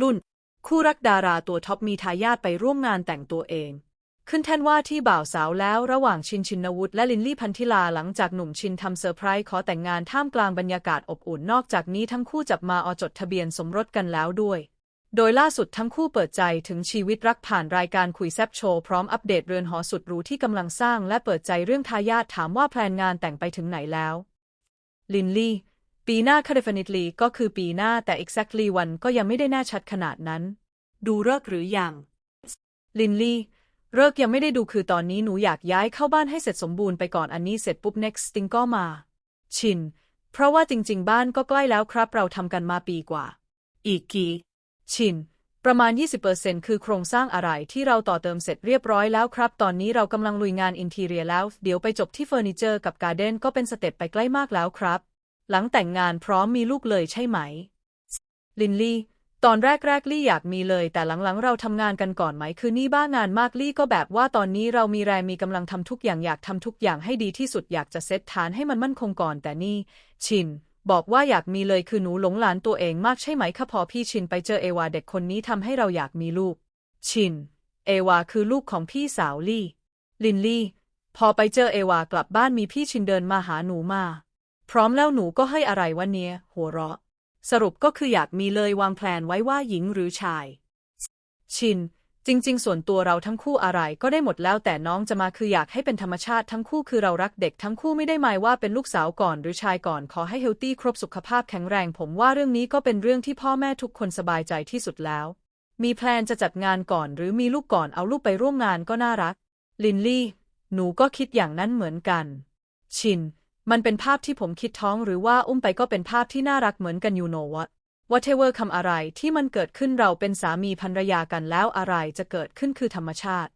รุ่น คู่รักดาราตัวท็อปมีทายาทไปร่วมงานแต่งตัวเอง ขึ้นแท่นว่าที่บ่าวสาวแล้วระหว่างชินชินวุฒิและลินลี่พันธิลาหลังจากหนุ่มชินทำเซอร์ไพรส์ขอแต่งงานท่ามกลางบรรยากาศอบอุ่นนอกจากนี้ทั้งคู่จับมาอจดทะเบียนสมรสกันแล้วด้วย โดยล่าสุดทั้งคู่เปิดใจถึงชีวิตรักผ่านรายการคุยแซบโชว์พร้อมอัปเดตเรือนหอสุดหรูที่กำลังสร้างและเปิดใจเรื่องทายาทถามว่าแพลนงานแต่งไปถึงไหนแล้วลินลี่ ปีหน้าค่ะ definitely ก็คือปีหน้าแต่ exactly วันก็ยังไม่ได้แน่ชัดขนาดนั้น ดูเลิกหรือยัง ลินลี่เลิกยังไม่ได้ดูคือตอนนี้หนูอยากย้ายเข้าบ้านให้เสร็จสมบูรณ์ไปก่อนอันนี้เสร็จปุ๊บ next thing ก็มา ชิน เพราะว่าจริง ๆ บ้านก็ใกล้แล้วครับ เราทำกันมาปีกว่า อีกกี่ ชิน ประมาณ 20%คือโครงสร้างอะไรที่เราต่อเติมเสร็จเรียบร้อยแล้วครับ ตอนนี้เรากำลังลุยงานอินทีเรียแล้ว เดี๋ยวไปจบที่เฟอร์นิเจอร์กับการ์เด้นก็เป็นสเต็ปไปใกล้มากแล้วครับ หลังแต่งงานพร้อมมีลูกเลยใช่ไหม ลินลี่ ตอนแรกๆลี่อยากมีเลย แต่หลังๆเราทำงานกันก่อนไหม คือนี่บ้างานมากลี่ก็แบบว่าตอนนี้เรามีแรงมีกำลังทำทุกอย่างอยากทำทุกอย่างให้ดีที่สุดอยากจะเซตฐานให้มันมั่นคงก่อนแต่นี่ ชิน บอกว่าอยากมีเลยคือหนูหลงหลานตัวเองมากใช่ไหมคะพอพี่ชินไปเจอเอวาเด็กคนนี้ทำให้เราอยากมีลูก ชิน เอวาคือลูกของพี่สาวลี่ ลินลี่ พอไปเจอเอวากลับบ้านมีพี่ชินเดินมาหาหนูมา พร้อมแล้วหนูก็ให้อะไรวันเนี้ยหัวเราะ สรุปก็คืออยากมีเลยวางแผนไว้ว่าหญิงหรือชาย ชิน จริง ๆ ส่วนตัวเราทั้งคู่อะไรก็ได้หมดแล้วแต่น้องจะมาคืออยากให้เป็นธรรมชาติทั้งคู่คือเรารักเด็กทั้งคู่ไม่ได้หมายว่าเป็นลูกสาวก่อนหรือชายก่อนขอให้เฮลตี้ครบสุขภาพแข็งแรง ผมว่าเรื่องนี้ก็เป็นเรื่องที่พ่อแม่ทุกคนสบายใจที่สุดแล้ว มีแพลนจะจัดงานก่อนหรือมีลูกก่อนเอาลูกไปร่วมงานก็น่ารัก ลินลี่ หนูก็คิดอย่างนั้นเหมือนกัน ชิน มันเป็นภาพที่ผมคิดท้องหรือว่าอุ้มไปก็เป็นภาพที่น่ารักเหมือนกันอยู่โนวะ whatever คำอะไรที่มันเกิดขึ้นเราเป็นสามีภรรยากันแล้วอะไรจะเกิดขึ้นคือธรรมชาติ